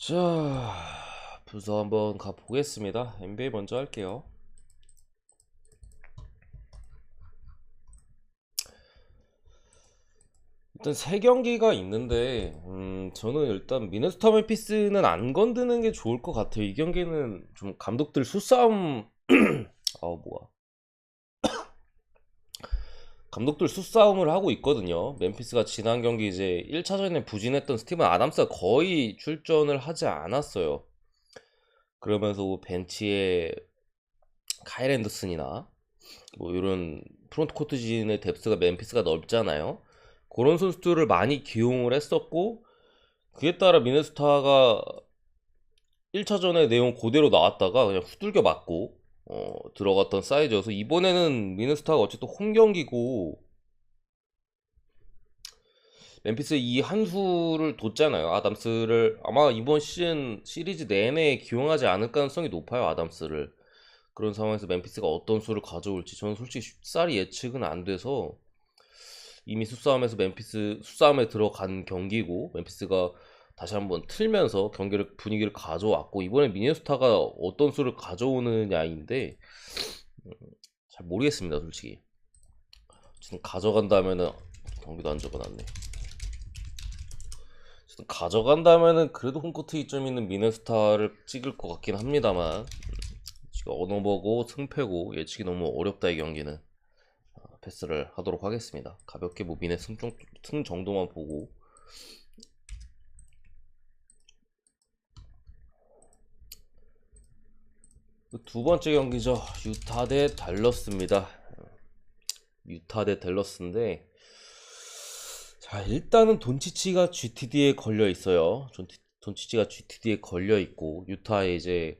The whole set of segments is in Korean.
자, 부서 한번 가보겠습니다. NBA 먼저 할게요. 일단 세 경기가 있는데, 음, 저는 일단 미네소타 멤피스는 안 건드는 게 좋을 것 같아요. 이 경기는 좀 감독들 수싸움, 아, 뭐야. 감독들 수싸움을 하고 있거든요. 멤피스가 지난 경기 이제 1차전에 부진했던 스티븐 아담스가 거의 출전을 하지 않았어요. 그러면서 뭐 벤치에 카일 앤더슨이나 뭐 이런 프론트 코트진의 뎁스가 멤피스가 넓잖아요. 그런 선수들을 많이 기용을 했었고 그에 따라 미네소타가 1차전의 내용 그대로 나왔다가 그냥 후들겨 맞고 어, 들어갔던 사이즈여서 이번에는 미네소타가 어쨌든 홈 경기고 멤피스 이 한 수를 뒀잖아요. 아담스를 아마 이번 시즌 시리즈 내내 기용하지 않을 가능성이 높아요. 아담스를 그런 상황에서 멤피스가 어떤 수를 가져올지 저는 솔직히 쉽사리 예측은 안 돼서 이미 수싸움에서 멤피스 수싸움에 들어간 경기고 멤피스가 다시 한번 틀면서 경기를 분위기를 가져왔고 이번에 미네소타가 어떤 수를 가져오느냐인데 음, 잘 모르겠습니다 솔직히. 지금 가져간다면은 경기도 안 적어놨네. 지금 가져간다면은 그래도 홈코트 이점 있는 미네소타를 찍을 것 같긴 합니다만 음, 지금 언어 보고 승패고 예측이 너무 어렵다 이 경기는. 어, 패스를 하도록 하겠습니다. 가볍게 뭐 승, 정- 승 정도만 보고 두 번째 경기죠. 유타 대 달러스입니다. 유타 대 댈러스인데 자 일단은 돈치치가 GTD에 걸려 있어요. 돈- 돈치치가 GTD에 걸려 있고 유타에 이제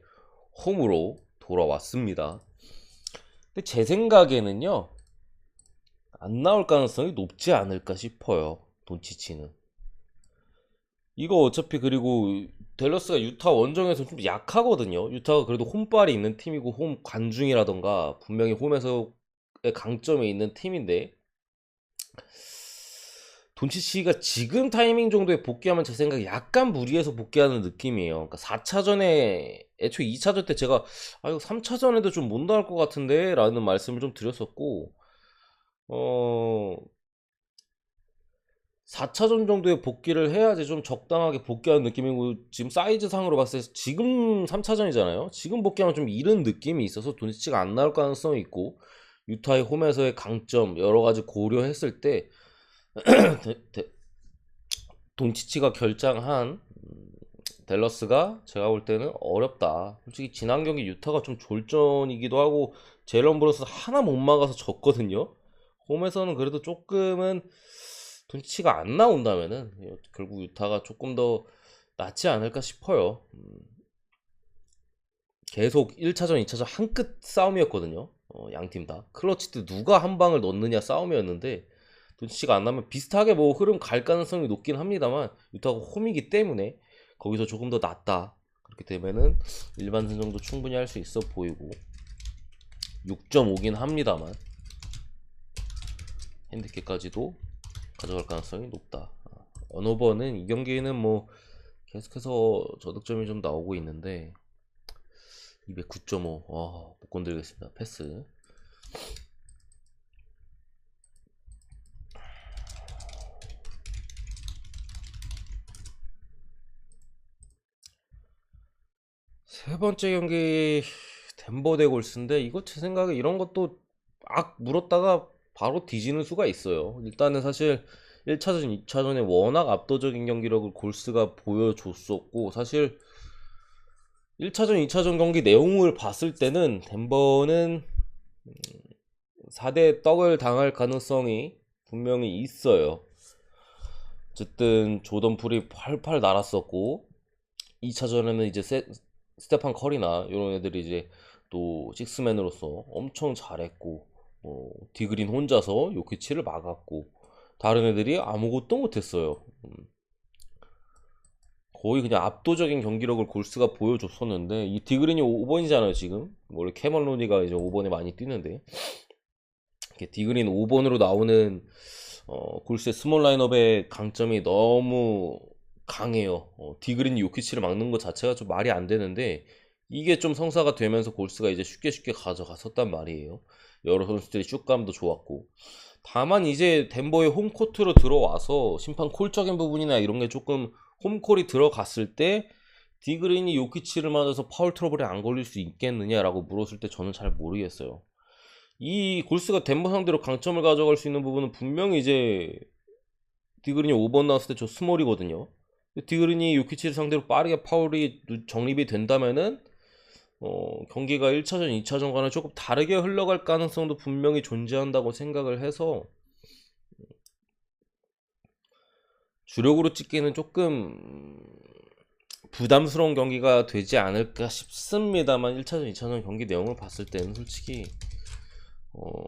홈으로 돌아왔습니다. 근데 제 생각에는요 안 나올 가능성이 높지 않을까 싶어요. 돈치치는. 이거 어차피 그리고 댈러스가 유타 원정에서 좀 약하거든요. 유타가 그래도 홈발이 있는 팀이고 홈 관중이라던가 분명히 홈에서의 강점이 있는 팀인데 돈치치가 지금 타이밍 정도에 복귀하면 제 생각에 약간 무리해서 복귀하는 느낌이에요. 그러니까 4차전에 애초에 2차전 때 제가 아 이거 3차전에도 좀 못 나올 것 같은데 라는 말씀을 좀 드렸었고 어 4차전 정도에 복귀를 해야지 좀 적당하게 복귀하는 느낌이고 지금 사이즈 상으로 봤을 때 지금 3차전이잖아요. 지금 복귀하면 좀 이른 느낌이 있어서 돈치치가 안 나올 가능성이 있고 유타의 홈에서의 강점 여러 가지 고려했을 때 돈치치가 결장한 음, 댈러스가 제가 볼 때는 어렵다. 솔직히 지난 경기 유타가 좀 졸전이기도 하고 제일런 브로스 하나 못 막아서 졌거든요. 홈에서는 그래도 조금은 돈치치가 안 나온다면은 결국 유타가 조금 더 낫지 않을까 싶어요. 음, 계속 1차전, 2차전 한끝 싸움이었거든요. 양팀 다. 클러치 때 누가 한 방을 넣느냐 싸움이었는데 돈치치가 안 나면 비슷하게 뭐 흐름 갈 가능성이 높긴 합니다만 유타가 홈이기 때문에 거기서 조금 더 낫다. 그렇기 때문에는 일반 선정도 충분히 할 수 있어 보이고 6.5긴 합니다만 핸디캡까지도 가져갈 가능성이 높다. 아, 언어버는 이 경기에는 뭐 계속해서 저득점이 좀 나오고 있는데 209.5. 와, 못 건드리겠습니다. 패스. 세 번째 경기 덴버 대 골스인데 이거 제 생각에 이런 것도 악 물었다가 바로 뒤지는 수가 있어요. 일단은 사실 1차전, 2차전에 워낙 압도적인 경기력을 골스가 보여줬었고 사실 1차전, 2차전 경기 내용을 봤을 때는 덴버는 4대 떡을 당할 가능성이 분명히 있어요. 어쨌든 조던 풀이 팔팔 날았었고 2차전에는 이제 세, 스테판 커리나 이런 애들이 이제 또 식스맨으로서 엄청 잘했고 뭐 디그린 혼자서 요키치를 막았고 다른 애들이 아무것도 못했어요. 음, 거의 그냥 압도적인 경기력을 골스가 보여줬었는데 이 디그린이 5번이잖아요 지금 원래 캐먼 로니가 이제 5번에 많이 뛰는데 디그린 5번으로 나오는 어, 골스의 스몰 라인업의 강점이 너무 강해요. 어, 디그린이 요키치를 막는 것 자체가 좀 말이 안 되는데 이게 좀 성사가 되면서 골스가 이제 쉽게 쉽게 가져갔었단 말이에요. 여러 선수들이 슛감도 좋았고 다만 이제 덴버의 홈코트로 들어와서 심판 콜적인 부분이나 이런 게 조금 홈콜이 들어갔을 때 디그린이 요키치를 맞아서 파울 트러블에 안 걸릴 수 있겠느냐라고 물었을 때 저는 잘 모르겠어요. 이 골스가 덴버 상대로 강점을 가져갈 수 있는 부분은 분명히 이제 디그린이 5번 나왔을 때 저 스몰이거든요. 디그린이 요키치를 상대로 빠르게 파울이 누- 정립이 된다면은 어, 경기가 1차전, 2차전과는 조금 다르게 흘러갈 가능성도 분명히 존재한다고 생각을 해서 주력으로 찍기는 조금 부담스러운 경기가 되지 않을까 싶습니다만 1차전, 2차전 경기 내용을 봤을 때는 솔직히 어,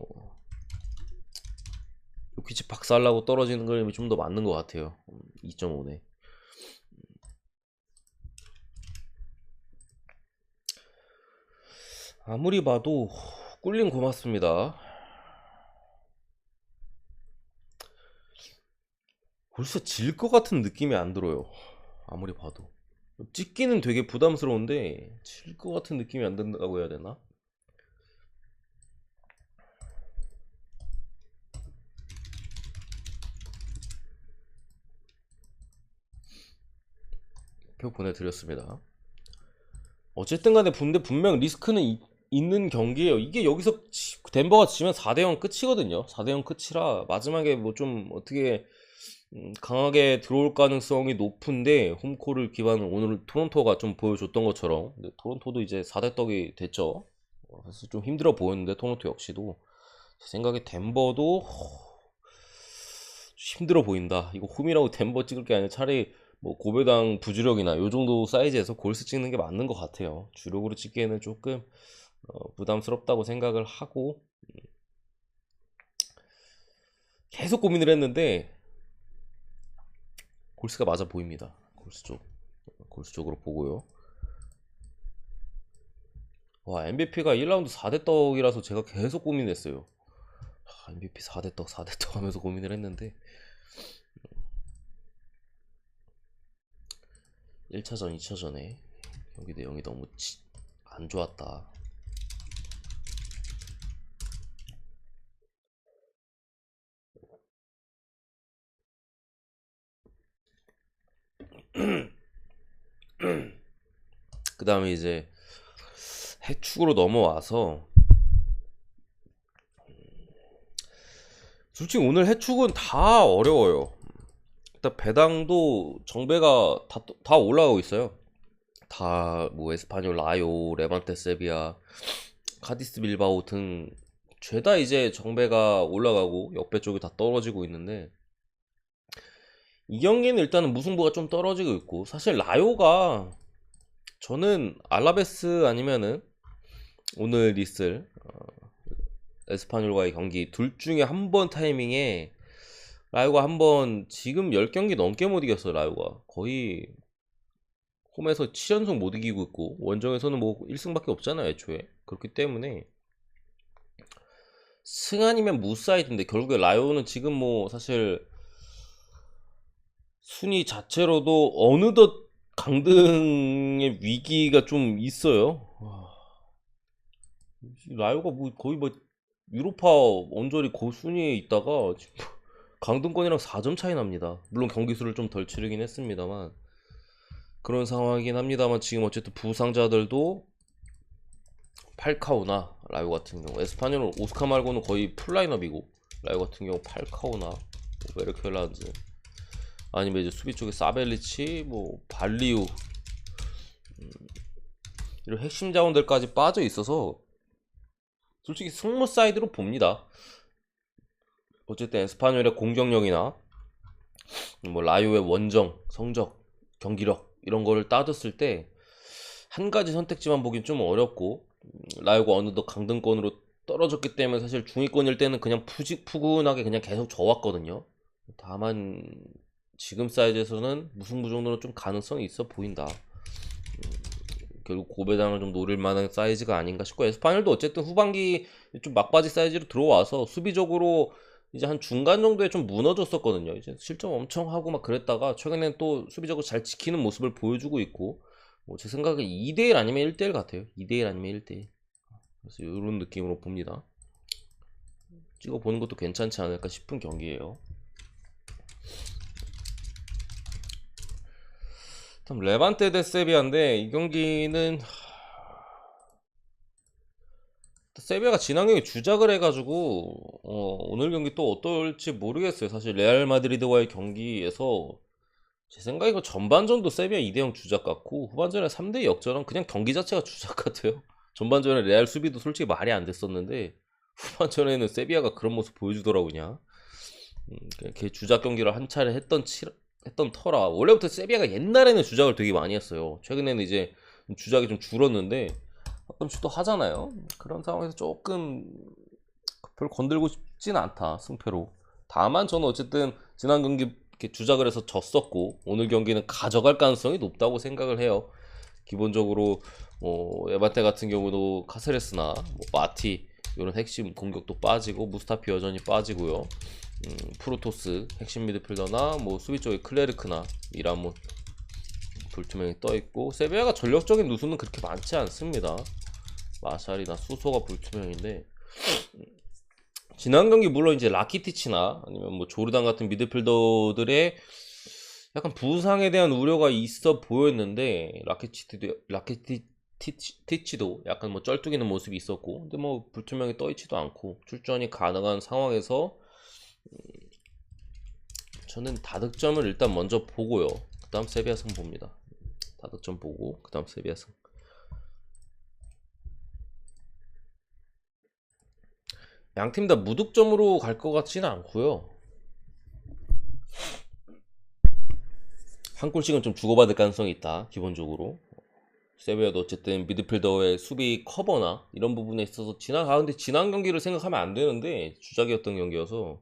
요키치 박살나고 떨어지는 그림이 좀 더 맞는 것 같아요. 2.5네. 아무리 봐도 꿀린 고맙습니다. 벌써 질 것 같은 느낌이 안 들어요. 아무리 봐도. 찍기는 되게 부담스러운데 질 것 같은 느낌이 안 든다고 해야 되나? 표 보내드렸습니다. 어쨌든 간에 근데 분명 리스크는 이- 있는 경기예요. 이게 여기서 지- 덴버가 지면 4대 0 끝이거든요. 4대 0 끝이라 마지막에 뭐 좀 어떻게 음, 강하게 들어올 가능성이 높은데 홈콜을 기반으로 오늘 토론토가 좀 보여줬던 것처럼 토론토도 이제 4대 떡이 됐죠. 어, 그래서 좀 힘들어 보였는데 토론토 역시도 제 생각에 덴버도 허, 힘들어 보인다. 이거 홈이라고 덴버 찍을 게 아니라 차라리 뭐 고배당 부주력이나 요 정도 사이즈에서 골스 찍는 게 맞는 것 같아요. 주력으로 찍기에는 조금 어, 부담스럽다고 생각을 하고 음, 계속 고민을 했는데 골스가 맞아 보입니다. 골스 쪽 골스 쪽으로 보고요. 와 MVP가 1라운드 4대 떡이라서 제가 계속 고민했어요. 아, MVP 4대 떡 4대 떡 하면서 고민을 했는데 1차전 2차전에 경기 내용이 너무 치- 안 좋았다. 그 다음에 이제 해축으로 넘어와서 솔직히 오늘 해축은 다 어려워요. 일단 배당도 정배가 다, 다 올라가고 있어요. 다 뭐 에스파뇰, 라요, 레반테 세비야, 카디스 빌바오 등 죄다 이제 정배가 올라가고 역배 쪽이 다 떨어지고 있는데 이 경기는 일단은 무승부가 좀 떨어지고 있고 사실 라요가 저는 알라베스 아니면은 오늘 있을 어, 에스파뇰과의 경기 둘 중에 한 번 타이밍에 라요가 한 번 지금 10경기 넘게 못 이겼어요 라요가. 거의 홈에서 7연속 못 이기고 있고 원정에서는 뭐 1승밖에 없잖아요 애초에. 그렇기 때문에 승 아니면 무사이드인데 결국에 라요는 지금 뭐 사실 순위 자체로도 어느덧 강등의 위기가 좀 있어요. 라요가 뭐 거의 뭐 유로파 언저리 고순위에 있다가 지금 강등권이랑 4점 차이 납니다. 물론 경기 수를 좀 덜 치르긴 했습니다만 그런 상황이긴 합니다만 지금 어쨌든 부상자들도 팔카오나 라요 같은 경우 에스파뇰 오스카 말고는 거의 풀라인업이고 라요 같은 경우 팔카오나 뭐 베르켈란즈 아니면 이제 수비 쪽에 사벨리치, 뭐 발리우 음, 이런 핵심 자원들까지 빠져 있어서 솔직히 승무 사이드로 봅니다. 어쨌든 에스파뇰의 공격력이나 뭐 라요의 원정, 성적, 경기력 이런 거를 따졌을 때 한 가지 선택지만 보긴 좀 어렵고 음, 라요가 어느덧 강등권으로 떨어졌기 때문에 사실 중위권일 때는 그냥 푸지, 푸근하게 그냥 계속 져왔거든요. 다만 지금 사이즈에서는 무승부 정도는 좀 가능성이 있어 보인다. 음, 결국 고배당을 좀 노릴 만한 사이즈가 아닌가 싶고 에스파뇰도 어쨌든 후반기 좀 막바지 사이즈로 들어와서 수비적으로 이제 한 중간 정도에 좀 무너졌었거든요. 이제 실점 엄청 하고 막 그랬다가 최근에는 또 수비적으로 잘 지키는 모습을 보여주고 있고 뭐 제 생각에 2대1 아니면 1대1 같아요. 2대1 아니면 1대1. 그래서 이런 느낌으로 봅니다. 찍어보는 것도 괜찮지 않을까 싶은 경기예요. 다음 레반테 대 세비야인데 이 경기는 세비야가 지난 경기 주작을 해가지고 어, 오늘 경기 또 어떨지 모르겠어요. 사실 레알 마드리드와의 경기에서 제 생각에 이거 전반전도 세비야 2대0 주작 같고 후반전에 3대 역전은 그냥 경기 자체가 주작 같아요. 전반전에 레알 수비도 솔직히 말이 안 됐었는데 후반전에는 세비야가 그런 모습 보여주더라고 그냥. 음, 주작 경기를 한 차례 했던 치, 했던 터라 원래부터 세비야가 옛날에는 주작을 되게 많이 했어요. 최근에는 이제 주작이 좀 줄었는데 가끔씩 또 하잖아요. 그런 상황에서 조금 별 건들고 싶진 않다 승패로. 다만 저는 어쨌든 지난 경기 이렇게 주작을 해서 졌었고 오늘 경기는 가져갈 가능성이 높다고 생각을 해요. 기본적으로 어, 에바테 같은 경우도 카세레스나 뭐 마티 이런 핵심 공격도 빠지고 무스타피 여전히 빠지고요. 음, 프로토스 핵심 미드필더나 뭐 수비 쪽에 클레르크나 이라몬 불투명이 떠 있고 세비야가 전력적인 누수는 그렇게 많지 않습니다. 마샬이나 수소가 불투명인데 지난 경기 물론 이제 라키티치나 아니면 뭐 조르단 같은 미드필더들의 약간 부상에 대한 우려가 있어 보였는데 라키티치도 라키티치도 약간 뭐 쩔뚝이는 모습이 있었고 근데 뭐 불투명이 떠 있지도 않고 출전이 가능한 상황에서 음, 저는 다득점을 일단 먼저 보고요. 그 다음 세비야 승 봅니다. 다득점 보고 그 다음 세비야 승. 양팀 다 무득점으로 갈 것 같지는 않고요. 한 골씩은 좀 주고받을 가능성이 있다. 기본적으로. 세비야도 어쨌든 미드필더의 수비 커버나 이런 부분에 있어서 지난 아 근데 지난 경기를 생각하면 안 되는데 주작이었던 경기여서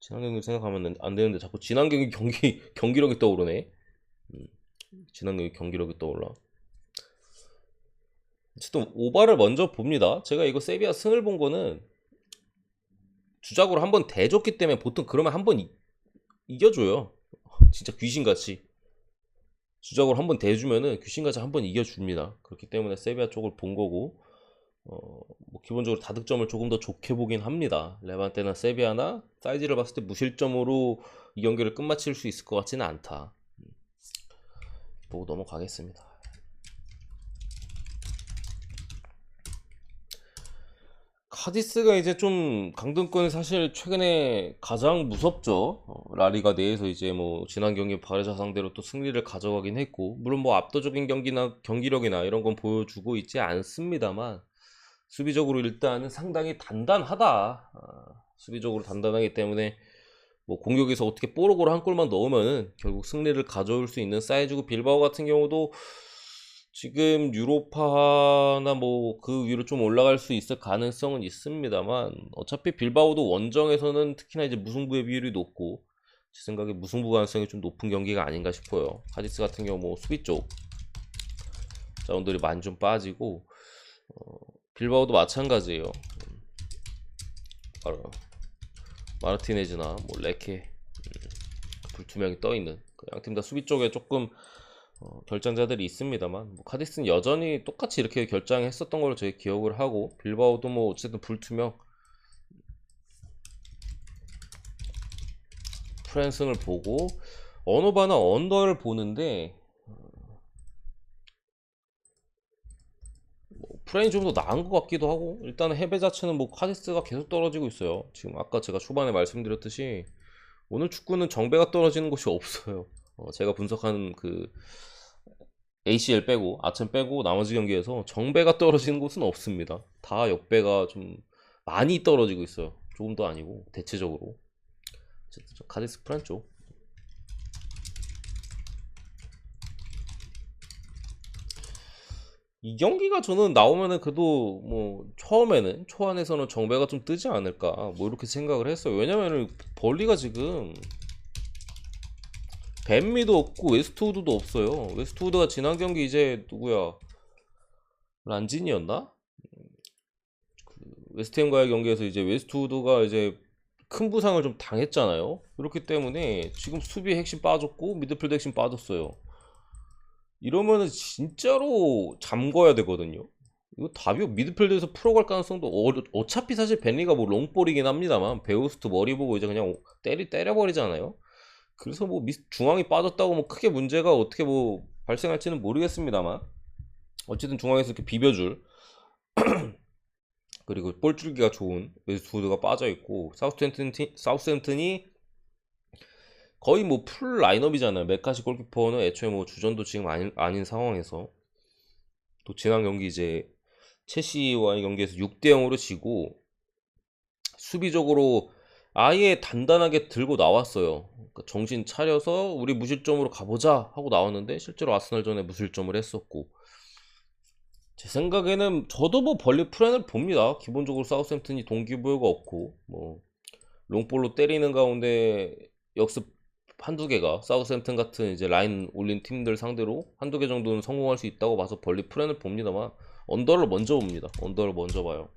지난 경기 생각하면 안 되는데 자꾸 지난 경기 경기 경기력이 떠오르네. 음, 지난 경기 경기력이 떠올라. 어쨌든 오바를 먼저 봅니다. 제가 이거 세비야 승을 본 거는 주작으로 한 번 대줬기 때문에 보통 그러면 한 번 이겨줘요. 진짜 귀신같이 주작으로 한 번 대주면은 귀신같이 한 번 이겨줍니다. 그렇기 때문에 세비야 쪽을 본 거고 어, 뭐 기본적으로 다득점을 조금 더 좋게 보긴 합니다. 레반테나 세비야나 사이즈를 봤을 때 무실점으로 이 경기를 끝마칠 수 있을 것 같지는 않다. 음. 보고 넘어가겠습니다. 카디스가 이제 좀 강등권이 사실 최근에 가장 무섭죠. 어, 라리가 내에서 이제 뭐 지난 경기 바르샤 상대로 또 승리를 가져가긴 했고 물론 뭐 압도적인 경기나 경기력이나 이런 건 보여주고 있지 않습니다만 수비적으로 일단은 상당히 단단하다. 아, 수비적으로 단단하기 때문에 뭐 공격에서 어떻게 뽀록으로 한 골만 넣으면은 결국 승리를 가져올 수 있는 사이즈고 빌바오 같은 경우도 지금 유로파나 뭐 그 위로 좀 올라갈 수 있을 가능성은 있습니다만 어차피 빌바오도 원정에서는 특히나 이제 무승부의 비율이 높고 제 생각에 무승부 가능성이 좀 높은 경기가 아닌가 싶어요. 하디스 같은 경우 뭐 수비 쪽 자원들이 많이 좀 빠지고 어, 빌바오도 마찬가지예요. 음, 바로 마르티네즈나 뭐 레케 음, 불투명이 떠 있는 그 양팀 다 수비 쪽에 조금 어, 결장자들이 있습니다만 뭐 카디스는 여전히 똑같이 이렇게 결장했었던 걸로 저희 기억을 하고 빌바오도 뭐 어쨌든 불투명 프랜승을 보고 언어바나 언더를 보는데 뭐 프랜이 좀 더 나은 것 같기도 하고 일단은 해배 자체는 뭐 카디스가 계속 떨어지고 있어요 지금 아까 제가 초반에 말씀드렸듯이 오늘 축구는 정배가 떨어지는 곳이 없어요 어, 제가 분석한 그 ACL 빼고 아천 빼고 나머지 경기에서 정배가 떨어지는 곳은 없습니다. 다 역배가 좀 많이 떨어지고 있어요. 조금 더 아니고 대체적으로 카디스 프란 쪽. 이 경기가 저는 나오면은 그래도 뭐 처음에는 초안에서는 정배가 좀 뜨지 않을까 뭐 이렇게 생각을 했어요. 왜냐면은 벌리가 지금 뱀미도 없고 웨스트우드도 없어요. 웨스트우드가 지난 경기 이제 누구야? 란진이었나? 그 웨스트햄과의 경기에서 이제 웨스트우드가 이제 큰 부상을 좀 당했잖아요. 그렇기 때문에 지금 수비 핵심 빠졌고 미드필드 핵심 빠졌어요. 이러면은 진짜로 잠궈야 되거든요. 이거 답이 없- 미드필드에서 풀어갈 가능성도 어, 어차피 사실 벤리가 뭐 롱볼이긴 합니다만 베우스트 머리 보고 이제 그냥 때리 때려버리잖아요. 그래서 뭐 미- 중앙이 빠졌다고 뭐 크게 문제가 어떻게 뭐 발생할지는 모르겠습니다만 어쨌든 중앙에서 이렇게 비벼줄 그리고 볼 줄기가 좋은 웨스트우드가 빠져 있고 티- 사우스햄튼이 거의 뭐 풀 라인업이잖아요. 메카시 골키퍼는 애초에 뭐 주전도 지금 아닌, 아닌 상황에서 또 지난 경기 이제 첼시와의 경기에서 6대 0으로 지고 수비적으로 아예 단단하게 들고 나왔어요. 그러니까 정신 차려서 우리 무실점으로 가보자 하고 나왔는데 실제로 아스날전에 무실점을 했었고 제 생각에는 저도 뭐 벌리 프렌을 봅니다. 기본적으로 사우스햄튼이 동기부여가 없고 뭐 롱볼로 때리는 가운데 역습 한두 개가 사우스햄튼 같은 이제 라인 올린 팀들 상대로 한두 개 정도는 성공할 수 있다고 봐서 벌리 프렌을 봅니다만 언더를 먼저 봅니다. 언더를 먼저 봐요.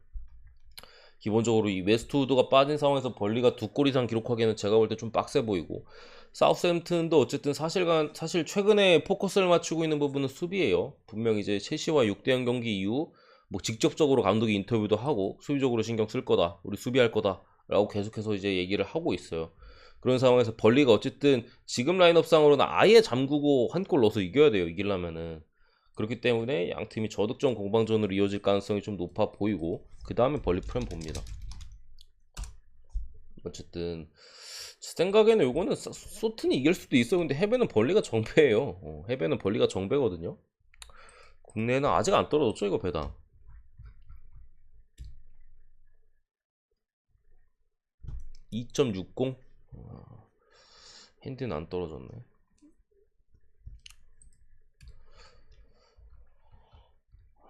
기본적으로 이 웨스트우드가 빠진 상황에서 벌리가 두 골 이상 기록하기에는 제가 볼 때 좀 빡세 보이고 사우스햄튼도 어쨌든 사실간 사실 최근에 포커스를 맞추고 있는 부분은 수비예요. 분명 이제 첼시와 6대0 경기 이후 뭐 직접적으로 감독이 인터뷰도 하고 수비적으로 신경 쓸 거다. 우리 수비할 거다라고 계속해서 이제 얘기를 하고 있어요. 그런 상황에서 벌리가 어쨌든 지금 라인업상으로는 아예 잠그고 한 골 넣어서 이겨야 돼요. 이기려면은. 그렇기 때문에 양 팀이 저득점 공방전으로 이어질 가능성이 좀 높아 보이고 그 다음에 벌리 프렘 봅니다. 어쨌든 제 생각에는 요거는 소- 소튼이 이길 수도 있어요. 근데 해배는 벌리가 정배예요. 어, 해배는 벌리가 정배거든요. 국내에는 아직 안 떨어졌죠 이거 배당. 2.60 어, 핸디는 안 떨어졌네.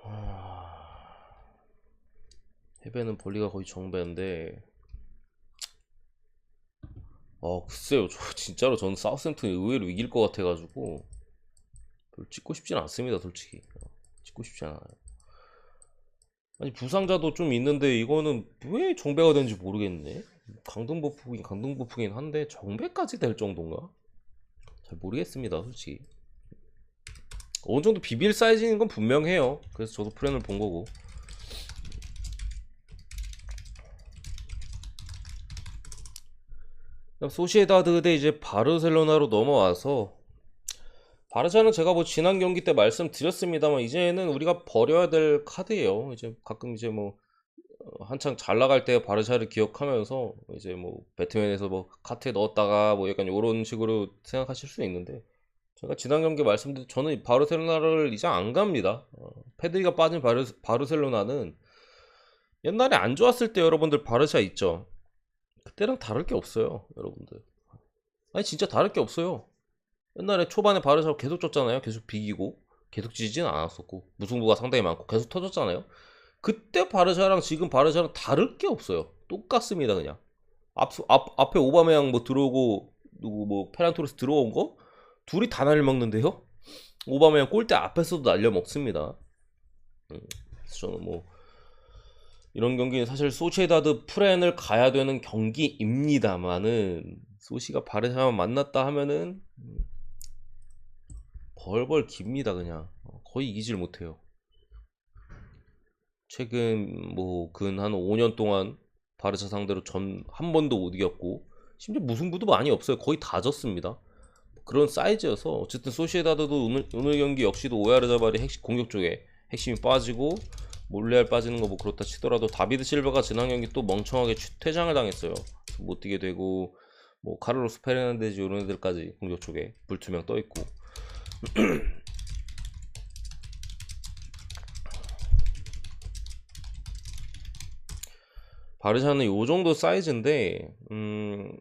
하... 해배는 벌리가 거의 정배인데 어 글쎄요. 저 진짜로 저는 사우스햄튼이 의외로 이길 것 같아가지고 별로 찍고 싶진 않습니다 솔직히. 어, 찍고 싶지 않아요. 아니 부상자도 좀 있는데 이거는 왜 정배가 되는지 모르겠네 강등버프긴 강등버프긴 한데 정배까지 될 정도인가? 잘 모르겠습니다 솔직히. 어느 정도 비빌 사이즈인 건 분명해요. 그래서 저도 프렌을 본 거고. 소시에다드 대 이제 바르셀로나로 넘어와서 바르샤는 제가 뭐 지난 경기 때 말씀드렸습니다만 이제는 우리가 버려야 될 카드예요. 이제 가끔 이제 뭐 어, 한창 잘 나갈 때 바르샤를 기억하면서 이제 뭐 배트맨에서 뭐 카트에 넣었다가 뭐 약간 이런 식으로 생각하실 수 있는데 제가 지난 경기 말씀드린 저는 바르셀로나를 이제 안 갑니다. 어, 페드리가 빠진 바르, 바르셀로나는 옛날에 안 좋았을 때 여러분들 바르샤 있죠. 그때랑 다를 게 없어요, 여러분들. 아니 진짜 다를 게 없어요. 옛날에 초반에 바르샤 계속 졌잖아요. 계속 비기고 계속 지진 않았었고 무승부가 상당히 많고 계속 터졌잖아요. 그때 바르샤랑 지금 바르샤랑 다를 게 없어요. 똑같습니다, 그냥. 앞, 앞 앞에 오바메양 뭐 들어오고 누구 뭐 페란토레스 들어온 거 둘이 다 날려 먹는데요. 오바메양 골대 앞에서도 날려 먹습니다. 음, 저는 뭐 이런 경기는 사실 소시에다드 프렌을 가야 되는 경기입니다만은 소시가 바르샤만 만났다 하면은 음, 벌벌 깁니다 그냥 어, 거의 이기질 못해요. 최근 뭐 근 한 5년 동안 바르샤 상대로 전 한 번도 못 이겼고 심지어 무승부도 많이 없어요. 거의 다 졌습니다. 그런 사이즈여서 어쨌든 소시에다드도 오늘, 오늘 경기 역시도 오야르자발이 핵심 공격 쪽에 핵심이 빠지고 몰레알 빠지는 거 뭐 그렇다 치더라도 다비드 실바가 지난 경기 또 멍청하게 취- 퇴장을 당했어요. 못 뛰게 되고 뭐 카를로스 페르난데즈 이런 애들까지 공격 쪽에 불투명 떠 있고 바르샤는 요 정도 사이즈인데 음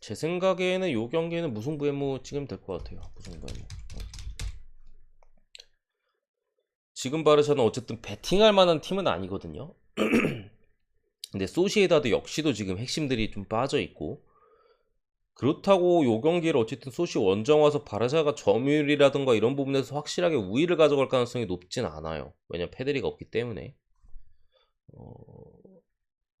제 생각에는 요 경기는 무승부에 뭐 찍으면 될 것 같아요. 무승부에 뭐. 어. 지금 바르샤는 어쨌든 베팅할 만한 팀은 아니거든요. 근데 소시에다드 역시도 지금 핵심들이 좀 빠져 있고 그렇다고 요 경기를 어쨌든 소시 원정 와서 바르샤가 점유율이라든가 이런 부분에서 확실하게 우위를 가져갈 가능성이 높진 않아요. 왜냐면 페데리가 없기 때문에. 어,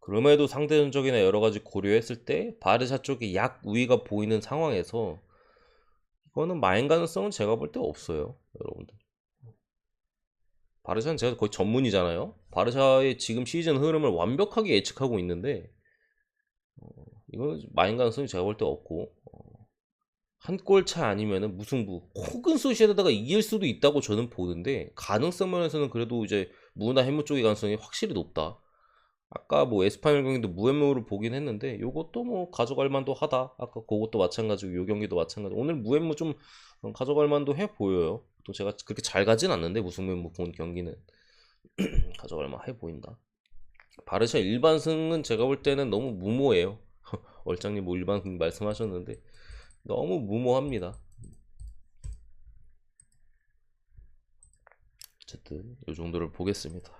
그럼에도 상대 전적이나 여러 가지 고려했을 때 바르샤 쪽이 약 우위가 보이는 상황에서 이거는 마인 가능성은 제가 볼 때 없어요, 여러분들. 바르샤는 제가 거의 전문이잖아요. 바르샤의 지금 시즌 흐름을 완벽하게 예측하고 있는데 어, 이거는 마인 가능성이 제가 볼 때 없고 어, 한골 차 아니면은 무승부 혹은 소시에다가 이길 수도 있다고 저는 보는데 가능성 면에서는 그래도 이제 무나 해무 쪽의 가능성이 확실히 높다. 아까 뭐 에스파뇰 경기도 무해무로 보긴 했는데 요것도 뭐 가져갈 만도 하다. 아까 그것도 마찬가지고 요 경기도 마찬가지. 오늘 무해무 좀 가져갈 만도 해 보여요. 또 제가 그렇게 잘 가진 않는데 무승무 본 경기는 가져갈 만해 보인다. 바르샤 일반승은 제가 볼 때는 너무 무모해요. 얼짱님 뭐 일반승 말씀하셨는데 너무 무모합니다. 어쨌든 요 정도를 보겠습니다.